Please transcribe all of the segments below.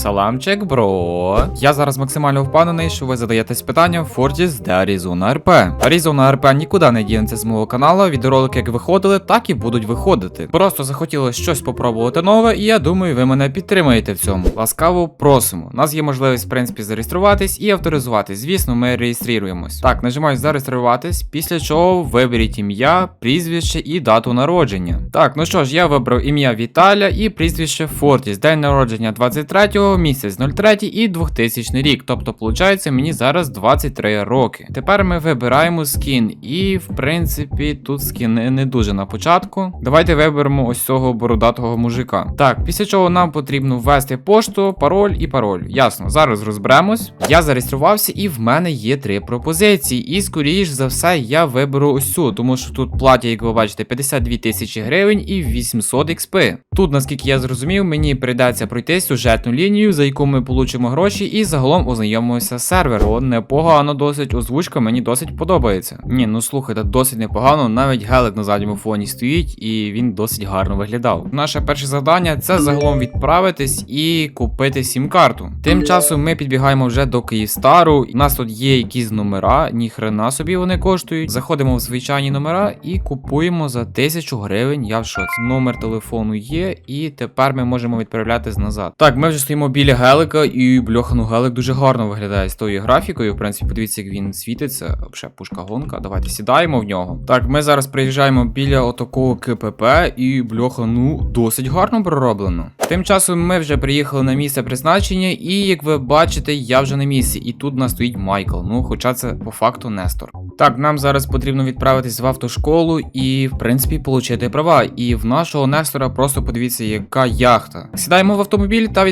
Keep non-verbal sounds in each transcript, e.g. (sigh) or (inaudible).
Саламчик, бро. Я зараз максимально впевнений, що ви задаєтесь питанням Fortis де Arizona RP. Arizona RP нікуди не дінеться з мого каналу. Відеоролики як виходили, так і будуть виходити. Просто захотілося щось попробувати нове, і я думаю, ви мене підтримаєте в цьому. Ласкаво просимо. У нас є можливість, в принципі, зареєструватись і авторизуватись. Звісно, ми реєструємось. Так, нажимаю зареєструватись, після чого виберіть ім'я, прізвище і дату народження. Так, ну що ж, я вибрав ім'я Віталя і прізвище Фортіс. День народження 23-го, місяць 03 і 2000 рік. Тобто, виходить, мені зараз 23 роки. Тепер ми вибираємо скін, і в принципі тут скіни не дуже на початку. Давайте виберемо ось цього бородатого мужика. Так, після чого нам потрібно ввести пошту, пароль і пароль. Ясно, зараз розберемось. Я зареєструвався, і в мене є три пропозиції. І скоріш за все я виберу ось цю, тому що тут платять, як ви бачите, 52 тисячі гривень і 800 XP. Тут, наскільки я зрозумів, мені прийдеться пройти сюжетну лінію, за яку ми получимо гроші, і загалом ознайомимося з сервером. Непогано досить, озвучка мені досить подобається. Ні, ну слухайте, досить непогано, навіть гелик на задньому фоні стоїть, і він досить гарно виглядав. Наше перше завдання це загалом відправитись і купити сім-карту. Тим часом ми підбігаємо вже до Київстару. У нас тут є якісь номера, ніхрена собі вони коштують. Заходимо в звичайні номера і купуємо за тисячу гривень. Я в шоці. Номер телефону є, і тепер ми можемо відправлятись назад. Так, ми вже стоїмо біля гелика, і бляха, ну гелик дуже гарно виглядає з тою графікою. В принципі, подивіться, як він світиться. Взагалі, пушка гонка. Давайте сідаємо в нього. Так, ми зараз приїжджаємо біля отакого КПП, і бляха, ну досить гарно пророблено. Тим часом ми вже приїхали на місце призначення, і як ви бачите, я вже на місці. І тут нас стоїть Майкл. Ну, хоча це по факту Нестор. Так, нам зараз потрібно відправитись в автошколу і, в принципі, отримати права. І в нашого Нестора просто подивіться, яка яхта. Сідаємо в автомобіль та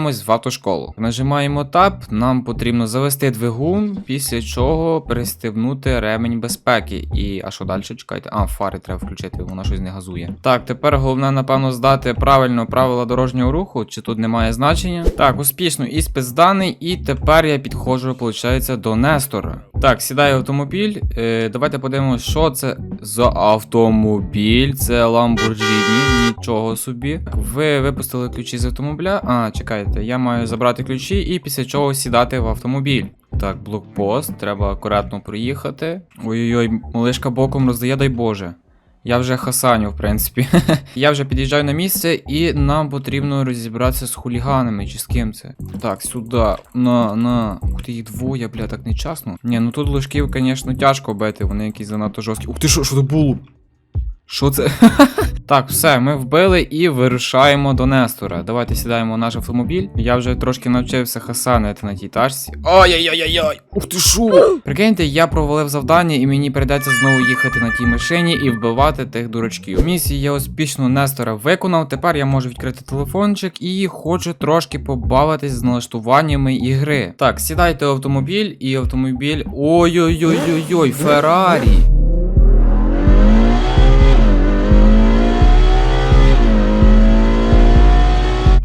відправляємось в автошколу. Нажимаємо Tab, нам потрібно завести двигун, після чого пристебнути ремень безпеки. І а що далі? Чекайте. А, фари треба включити, вона щось не газує. Так, тепер головне, напевно, здати правильно правила дорожнього руху, чи тут немає значення. Так, успішно, іспит зданий, і тепер я підходжу, виходить, до Нестора. Так, сідаю в автомобіль. Е, давайте подивимося, що це за автомобіль. Це Lamborghini, нічого собі. Ви випустили ключі з автомобіля. А, чекайте, я маю забрати ключі і після чого сідати в автомобіль. Так, блокпост, треба акуратно проїхати. Ой-ой-ой, малишка боком роздає, дай Боже. Я вже хасаню, в принципі. (laughs) я вже під'їжджаю на місце, і нам потрібно розібратися з хуліганами чи з ким це. Так, сюди. На, на. Ух ти, їх двоє, бля, так нечасно. Ні, ну тут ложків, звісно, тяжко бити, вони якісь занадто жорсткі. Ух ти, що, що це було? Що це? (laughs) так, все, ми вбили і вирушаємо до Нестора. Давайте сідаємо в наш автомобіль. Я вже трошки навчився хасанити на тій тачці. Ой-ой-ой-ой! Ух ти шо! Прикиньте, я провалив завдання, і мені прийдеться знову їхати на тій машині і вбивати тих дурачків. Місію я успішно Нестора виконав. Тепер я можу відкрити телефончик і хочу трошки побавитись з налаштуваннями ігри. Так, сідайте в автомобіль, і автомобіль. Ой-ой-ой-ой-ой, Феррарі!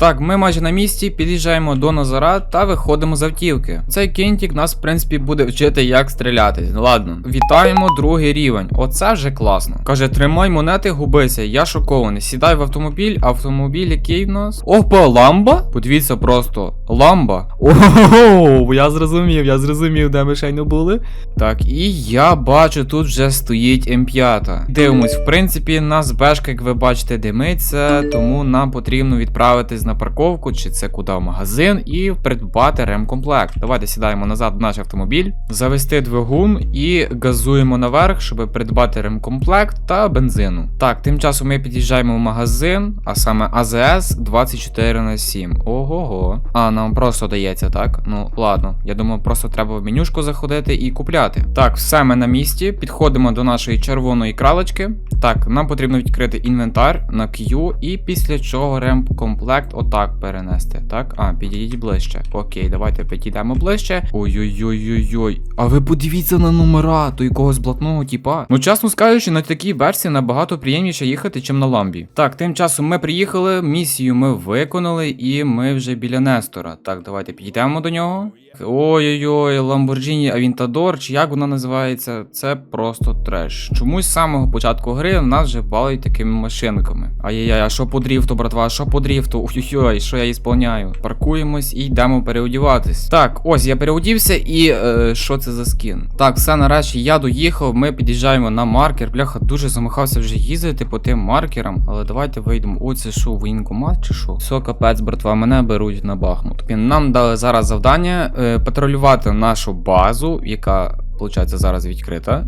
Так, ми майже на місці, під'їжджаємо до Назара та виходимо з автівки. Цей кінтік нас, в принципі, буде вчити, як стріляти. Ладно, вітаємо другий рівень. Оце вже класно. Каже, тримай монети, губися. Я шокований. Сідай в автомобіль, автомобіль, який в нас. Опа, ламба? Подивіться просто. Ламба. Ого, я зрозумів, я зрозумів, де ми щойно були. Так, і я бачу, тут вже стоїть М5. Дивимось, в принципі, нас бешка, як ви бачите, димиться, тому нам потрібно відправитись на парковку, чи це куди в магазин, і придбати ремкомплект. Давайте сідаємо назад в наш автомобіль, завести двигун і газуємо наверх, щоб придбати ремкомплект та бензину. Так, тим часом ми під'їжджаємо в магазин, а саме АЗС 24 на 7. Ого-го. А, нам просто дається, так? Ну, ладно. Я думаю, просто треба в менюшку заходити і купляти. Так, все ми на місці. Підходимо до нашої червоної кралочки. Так, нам потрібно відкрити інвентар на Q, і після чого ремкомплект отак перенести. Так? А, підійдіть ближче. Окей, давайте підійдемо ближче. Ой-ой-ой-ой-ой. А ви подивіться на номера, то якогось блатного типа. Ну, чесно скажучи, на такій версії набагато приємніше їхати, чим на ламбі. Так, тим часом ми приїхали, місію ми виконали, і ми вже біля Нестора. Так, давайте підійдемо до нього. Ой-ой-ой, Lamborghini Aventador, чи як вона називається, це просто треш. Чомусь з самого початку гри нас вже балують такими машинками. Ай-яй-яй, а що по дріфту, братва, що по дріфту? Ой-ой-ой, що я ісполняю? Паркуємось і йдемо переодіватись. Так, ось я переодівся і е, що це за скін? Так, все нарешті я доїхав. Ми під'їжджаємо на маркер. Бляха, дуже замахався вже їздити по тим маркерам. Але давайте вийдемо. О, це що, воєнкомат чи що? Все, капець, братва, мене беруть на Бахмут. Нам дали зараз завдання е, патрулювати нашу базу, яка. Получається, зараз відкрита.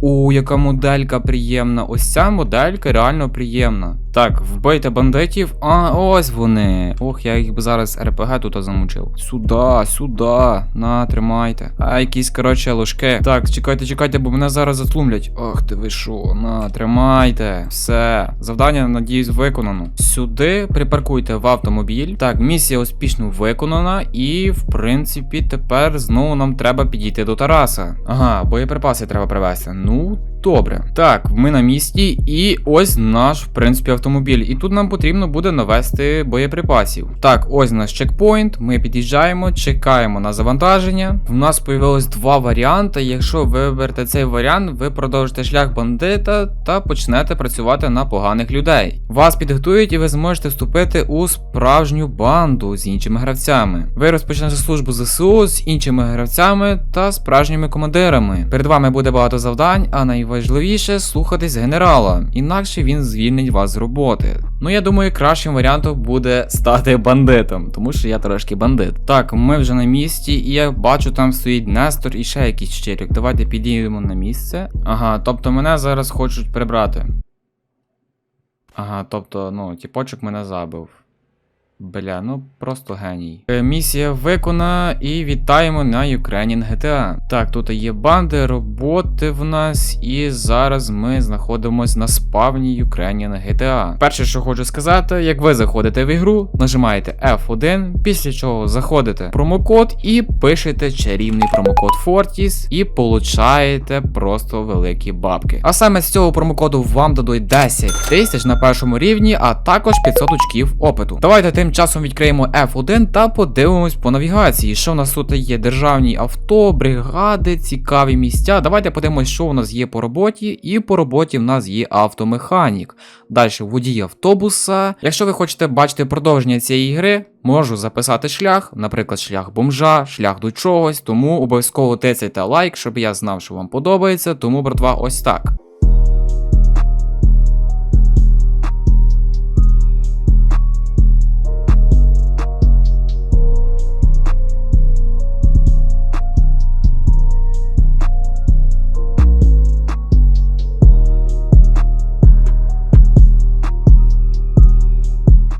У, яка моделька приємна. Ось ця моделька реально приємна. Так, вбийте бандитів. А, ось вони. Ох, я їх би зараз РПГ тут замучив. Сюда, сюда. На, тримайте. А, якісь, коротше, ложки. Так, чекайте, чекайте, бо мене зараз затлумлять. Ох ти ви шо, на, тримайте. Все. Завдання, надіюсь, виконано. Сюди припаркуйте в автомобіль. Так, місія успішно виконана. І, в принципі, тепер знову нам треба підійти до Тараса. Ага, боєприпаси треба привезти. Ну, добре. Так, ми на місці, і ось наш, в принципі, автомобіль. І тут нам потрібно буде навести боєприпасів. Так, ось наш чекпоінт. Ми під'їжджаємо, чекаємо на завантаження. У нас появилось два варіанти. Якщо ви виберете цей варіант, ви продовжите шлях бандита та почнете працювати на поганих людей. Вас підготують і ви зможете вступити у справжню банду з іншими гравцями. Ви розпочнете службу ЗСУ з іншими гравцями та справжніми командирами. Перед вами буде багато завдань, а найважливіше слухатись генерала, інакше він звільнить вас з роботи. Ну я думаю, кращим варіантом буде стати бандитом, тому що я трошки бандит. Так, ми вже на місці, і я бачу, там стоїть Нестор і ще якийсь челік. Давайте підійдемо на місце. Ага, тобто мене зараз хочуть прибрати. Ага, тобто, ну, тіпочок мене забив. Бля, ну просто геній. Е, Місія виконана і вітаємо на Ukrainian GTA. Так, тут є банди, роботи в нас, і зараз ми знаходимося на спавні Ukrainian GTA. Перше, що хочу сказати, як ви заходите в ігру, нажимаєте F1, після чого заходите в промокод і пишете чарівний промокод Fortis і получаєте просто великі бабки. А саме з цього промокоду вам дадуть 10 тисяч на першому рівні, а також 500 очків опиту. Давайте тим часом відкриємо F1 та подивимось по навігації, що в нас тут є державні авто, бригади, цікаві місця. Давайте подивимось, що у нас є по роботі, і по роботі в нас є автомеханік. Далі водій автобуса. Якщо ви хочете бачити продовження цієї гри, можу записати шлях, наприклад, шлях бомжа, шлях до чогось. Тому обов'язково тицяйте лайк, щоб я знав, що вам подобається. Тому, братва, ось так.